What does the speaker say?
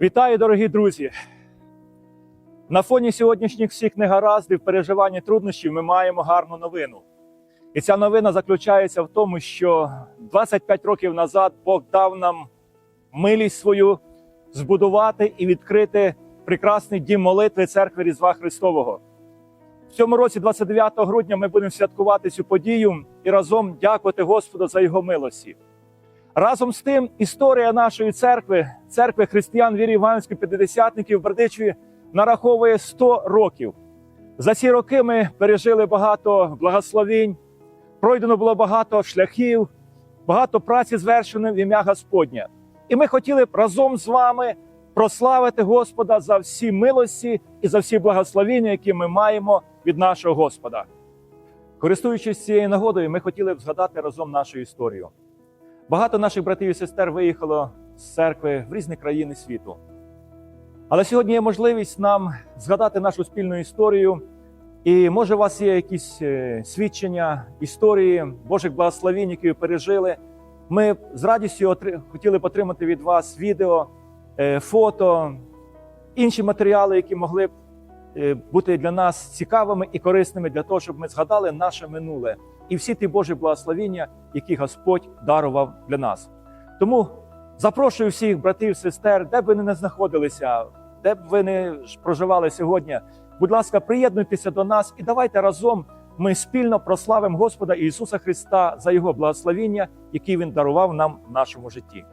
Вітаю, дорогі друзі! На фоні сьогоднішніх всіх негараздів, переживань і труднощів ми маємо гарну новину. І ця новина заключається в тому, що 25 років назад Бог дав нам милість свою збудувати і відкрити прекрасний дім молитви церкви Різдва Христового. В цьому році, 29 грудня, ми будемо святкувати цю подію і разом дякувати Господу за його милості. Разом з тим, історія нашої церкви, церкви християн віри Іванської п'ятдесятників в Бердичеві, нараховує 100 років. За ці роки ми пережили багато благословінь, пройдено було багато шляхів, багато праці звершено в ім'я Господнє. І ми хотіли б разом з вами прославити Господа за всі милості і за всі благословіння, які ми маємо від нашого Господа. Користуючись цією нагодою, ми хотіли б згадати разом нашу історію. Багато наших братів і сестер виїхало з церкви в різні країни світу. Але сьогодні є можливість нам згадати нашу спільну історію. І може, у вас є якісь е, свідчення, історії Божих благословінь, які ви пережили. Ми з радістю хотіли б отримати від вас відео, е, фото, інші матеріали, які могли б бути для нас цікавими і корисними для того, щоб ми згадали наше минуле і всі ті Божі благословіння, які Господь дарував для нас. Тому запрошую всіх братів, сестер, де б ви не знаходилися, де б ви не проживали сьогодні. Будь ласка, приєднуйтеся до нас і давайте разом ми спільно прославимо Господа Ісуса Христа за Його благословіння, які Він дарував нам в нашому житті.